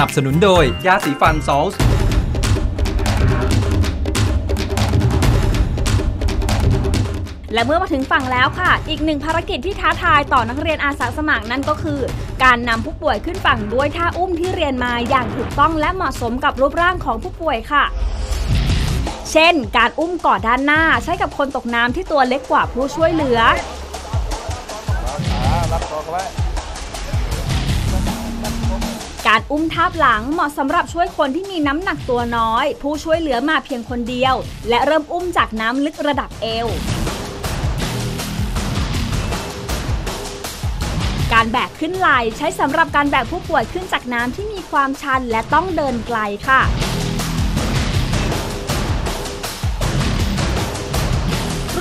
นับสนุนโดย ยาสีฟันซอลส์และเมื่อมาถึงฝั่งแล้วค่ะ อีกหนึ่งภารกิจที่ท้าทายต่อนักเรียนอาสาสมัครนั่นก็คือ การนำผู้ป่วยขึ้นฝั่งด้วยท่าอุ้มที่เรียนมาอย่างถูกต้องและเหมาะสมกับรูปร่างของผู้ป่วยค่ะ เช่น การอุ้มก่อด้านหน้าใช้กับคนตกน้ำที่ตัวเล็กกว่าผู้ช่วยเหลือรับตัวไว้ การอุ้มทาบหลังเหมาะสำหรับช่วยคนที่มีน้ำหนักตัวน้อย ผู้ช่วยเหลือมาเพียงคนเดียว และเริ่มอุ้มจากน้ำลึกระดับเอว การแบกขึ้นไหลใช้สำหรับการแบกผู้ป่วยขึ้นจากน้ำที่มีความชันและต้องเดินไกลค่ะ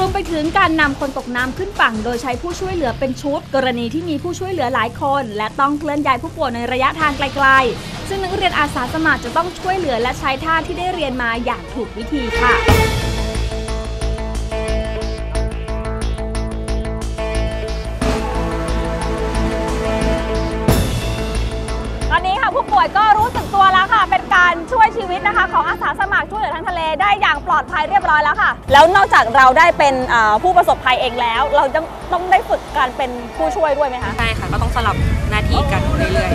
วมไปถึงการนำคนตกน้ำขึ้นฝั่ง โดยใช้ผู้ช่วยเหลือเป็นชุด กรณีที่มีผู้ช่วยเหลือหลายคน และต้องเคลื่อนย้ายผู้ป่วยในระยะทางไกลๆ ซึ่งนักเรียนอาสาสมัครจะต้องช่วยเหลือและใช้ท่าที่ได้เรียนมาอย่างถูกวิธีค่ะตอนนี้ค่ะผู้ป่วยก็ ช่วยชีวิตนะคะของอาสาสมัครช่วยเหลือทางทะเลได้อย่างปลอดภัยเรียบร้อยแล้วค่ะ แล้วนอกจากเราได้เป็นเอ่อผู้ประสบภัยเองแล้ว เราจะต้องได้ฝึกการเป็นผู้ช่วยด้วยไหมคะใช่ค่ะก็ต้องสลับหน้าที่กันเรื่อย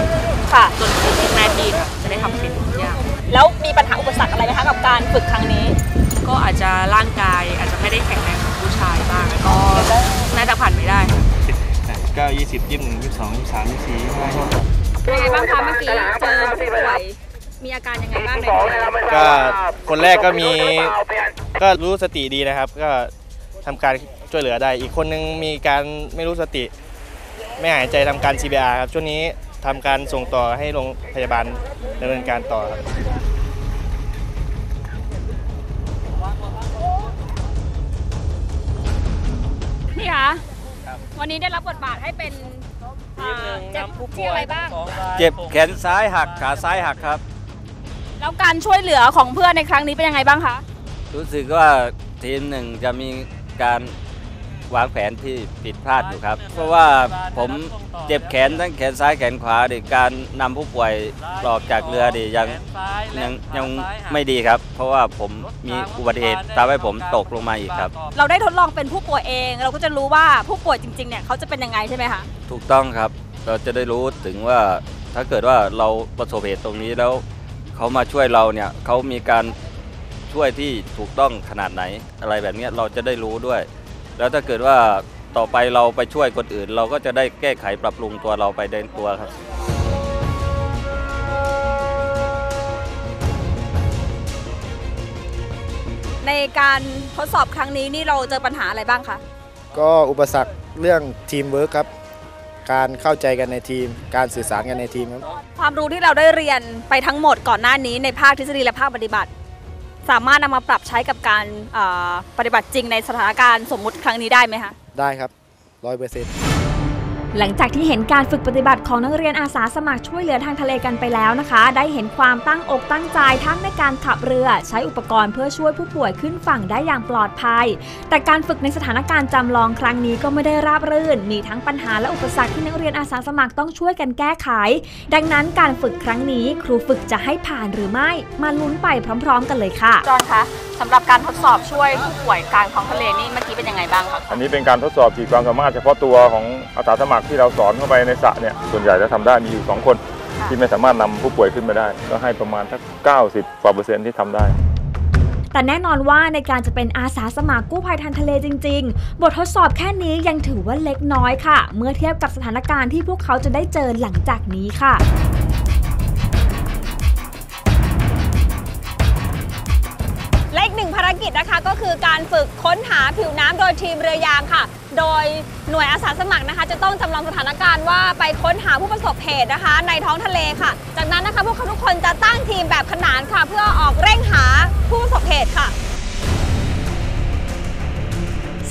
ค่ะๆจนครบทุกหน้าที่ค่ะจะได้ทำเป็นทุกอย่างแล้วมีปัญหาอุปสรรคอะไรไหมคะกับการฝึกครั้งนี้ ก็อาจจะร่างกายอาจจะไม่ได้แข็งแรงเหมือนผู้ชายบ้างก็น่าจะผ่านไปได้ค่ะเก้ายี่สิบยี่สิบหนึ่งยี่สิบสองยี่สิบสามยี่สิบสี่ยี่สิบห้ายี่สิบหกเป็นยังไงบ้างคะเมื่อกี้เจอผู้ป่วย มีอาการยังไงบ้างในทะเลก็คนแรกก็มีก็รู้สติดีนะครับ ก็ทำการช่วยเหลือได้ อีกคนนึงมีการไม่รู้สติ ไม่หายใจทำการ CPR ครับช่วงนี้ทำการส่งต่อให้โรงพยาบาลดำเนินการต่อครับนี่คะวันนี้ได้รับบทบาทให้เป็นอ่าเจ็บที่อะไรบ้าง เจ็บแขนซ้ายหักขาซ้ายหักครับ แล้วการช่วยเหลือของเพื่อนในครั้งนี้เป็นยังไงบ้างคะ รู้สึกว่าทีมหนึ่งจะมีการวางแผนที่ผิดพลาดอยู่ครับ เพราะว่าผมเจ็บแขนทั้งแขนซ้ายแขนขวาดิการนำผู้ป่วยออกจากเรือดิยังยังยังไม่ดีครับ เพราะว่าผมมีอุบัติเหตุทำให้ผมตกลงมาอีกครับ เราได้ทดลองเป็นผู้ป่วยเอง เราก็จะรู้ว่าผู้ป่วยจริงๆเนี่ยเขาจะเป็นยังไงใช่ไหมคะ ถูกต้องครับ เราจะได้รู้ถึงว่าถ้าเกิดว่าเราประสบเหตุตรงนี้แล้ว เขามาช่วยเราเนี่ยเขามีการช่วยที่ถูกต้องขนาดไหนอะไรแบบเนี้ยเราจะได้รู้ด้วย แล้วถ้าเกิดว่าต่อไปเราไปช่วยคนอื่น เราก็จะได้แก้ไขปรับปรุงตัวเราไปในตัวครับในการทดสอบครั้งนี้นี่เราเจอปัญหาอะไรบ้างคะ ก็อุปสรรคเรื่องทีมเวิร์คครับ การเข้าใจกันในทีม การสื่อสารกันในทีมครับความรู้ที่เราได้เรียนไปทั้งหมดก่อนหน้านี้ในภาคทฤษฎีและภาคปฏิบัติ สามารถนำมาปรับใช้กับการเอ่อปฏิบัติจริงในสถานการณ์สมมุติครั้งนี้ได้ไหมคะได้ครับร้อยเปอร์เซ็นต์ หลังจากที่เห็นการฝึกปฏิบัติของนักเรียนอาสาสมัครช่วยเหลือทางทะเลกันไปแล้วนะคะ ได้เห็นความตั้งอกตั้งใจทั้งในการขับเรือ ใช้อุปกรณ์เพื่อช่วยผู้ป่วยขึ้นฝั่งได้อย่างปลอดภัย แต่การฝึกในสถานการณ์จำลองครั้งนี้ก็ไม่ได้ราบรื่น มีทั้งปัญหาและอุปสรรคที่นักเรียนอาสาสมัครต้องช่วยกันแก้ไข ดังนั้นการฝึกครั้งนี้ครูฝึกจะให้ผ่านหรือไม่ มาลุ้นไปพร้อม ๆ กันเลยค่ะจอนคะสำหรับการทดสอบช่วยผู้ป่วยกลางท้องทะเลนี่เมื่อกี้เป็นยังไงบ้างคะอันนี้เป็นการทดสอบขีดความสามารถเฉพาะตัวของอาสาสมัครที่เราสอนเข้าไปในสระเนี่ยส่วนใหญ่จะทำได้มีอยู่ 2 คน ที่ไม่สามารถนำผู้ป่วยขึ้นมาได้ ก็ให้ประมาณสัก90กว่าเปอร์เซ็นต์ที่ทำได้แต่แน่นอนว่าในการจะเป็นอาสาสมัครกู้ภัยทางทะเลจริง ๆ บททดสอบแค่นี้ยังถือว่าเล็กน้อยค่ะ เมื่อเทียบกับสถานการณ์ที่พวกเขาจะได้เจอหลังจากนี้ค่ะและอีกหนึ่งภารกิจนะคะก็คือการฝึกค้นหาผิวน้ำโดยทีมเรือยางค่ะ โดยหน่วยอาสาสมัครนะคะ จะต้องจำลองสถานการณ์ว่าไปค้นหาผู้ประสบเหตุนะคะ ในท้องทะเลค่ะ จากนั้นนะคะพวกเขาทุกคนจะตั้งทีมแบบขนานค่ะ เพื่อออกเร่งหาผู้ประสบเหตุค่ะ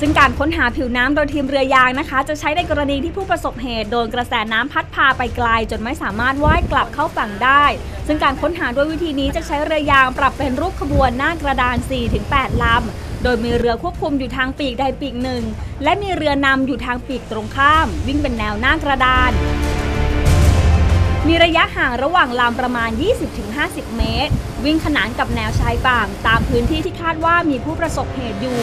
ซึ่งการค้นหาผิวน้ำโดยทีมเรือยางนะคะ จะใช้ในกรณีที่ผู้ประสบเหตุโดนกระแสน้ำพัดพาไปไกล จนไม่สามารถว่ายกลับเข้าฝั่งได้ ซึ่งการค้นหาด้วยวิธีนี้จะใช้เรือยางปรับเป็นรูปขบวนหน้ากระดาน 4-8ลำ โดยมีเรือควบคุมอยู่ทางปีกใดปีกหนึ่ง และมีเรือนำอยู่ทางปีกตรงข้าม วิ่งเป็นแนวหน้ากระดาน มีระยะห่างระหว่างลำประมาณ 20-50 เมตร วิ่งขนานกับแนวชายฝั่งตามพื้นที่ที่คาดว่ามีผู้ประสบเหตุอยู่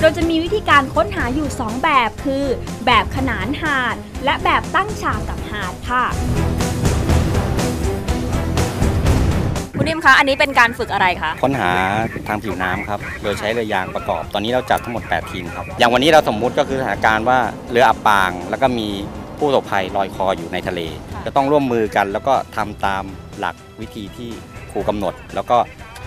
โดยจะมีวิธีการค้นหาอยู่ 2 แบบคือ แบบขนานหาด และแบบตั้งฉากกับหาดค่ะ คุณนิ่มคะ อันนี้เป็นการฝึกอะไรคะ ค้นหาทางผิวน้ำครับ โดยใช้เรือยางประกอบ ตอนนี้เราจัดทั้งหมด 8 ทีมครับ อย่างวันนี้เราสมมุติก็คือสถานการณ์ว่าเรืออับปาง แล้วก็มีผู้ประสบภัยลอยคออยู่ในทะเล จะต้องร่วมมือกัน แล้วก็ทำตามหลักวิธีที่ครูกำหนด แล้วก็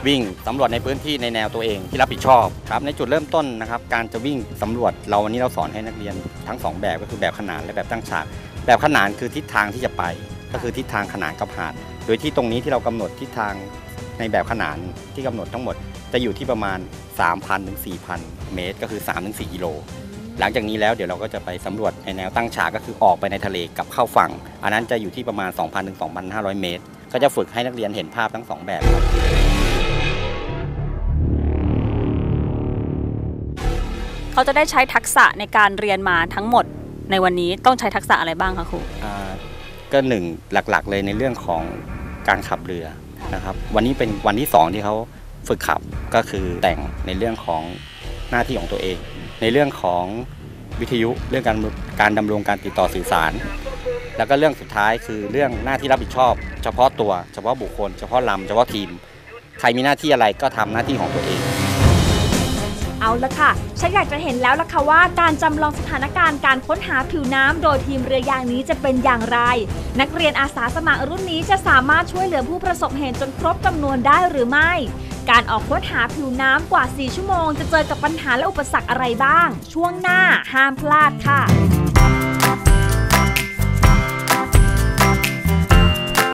วิ่งสำรวจในพื้นที่ในแนวตัวเองที่รับผิดชอบครับ ในจุดเริ่มต้นนะครับ การจะวิ่งสำรวจเราวันนี้เราสอนให้นักเรียนทั้งสองแบบก็คือแบบขนานและแบบตั้งฉาก แบบขนานคือทิศทางที่จะไป ก็คือทิศทางขนานกับหาด โดยที่ตรงนี้ที่เรากำหนดทิศทางในแบบขนานที่กำหนดทั้งหมดจะอยู่ที่ประมาณ 3,000ถึง4,000 เมตร ก็คือ3ถึง4กิโล หลังจากนี้แล้วเดี๋ยวเราก็จะไปสำรวจในแนวตั้งฉากก็คือออกไปในทะเลกลับเข้าฝั่ง อันนั้นจะอยู่ที่ประมาณ 2,000ถึง2,500 เมตร ก็จะฝึกให้นักเรียนเห็นภาพทั้งสองแบบครับเขาจะได้ใช้ทักษะในการเรียนมาทั้งหมดในวันนี้ต้องใช้ทักษะอะไรบ้างคะครูอ่าก็หนึ่งหลักๆ เลยในเรื่องของ การขับเรือนะครับ วันนี้เป็นวันที่สองที่เขาฝึกขับก็คือแต่งในเรื่องของหน้าที่ของตัวเอง ในเรื่องของวิทยุเรื่องการการดำรงการติดต่อสื่อสาร แล้วก็เรื่องสุดท้ายคือเรื่องหน้าที่รับผิดชอบ เฉพาะตัว เฉพาะบุคคล เฉพาะลำเฉพาะทีม ใครมีหน้าที่อะไรก็ทำหน้าที่ของตัวเอง เอาละค่ะ ฉันอยากจะเห็นแล้วล่ะค่ะว่าการจำลองสถานการณ์การค้นหาผิวน้ำโดยทีมเรือยางนี้จะเป็นอย่างไร นักเรียนอาสาสมัครรุ่นนี้จะสามารถช่วยเหลือผู้ประสบเหตุจนครบจำนวนได้หรือไม่ การออกค้นหาผิวน้ำกว่า 4 ชั่วโมง จะเจอกับปัญหาและอุปสรรคอะไรบ้าง ช่วงหน้าห้ามพลาดค่ะ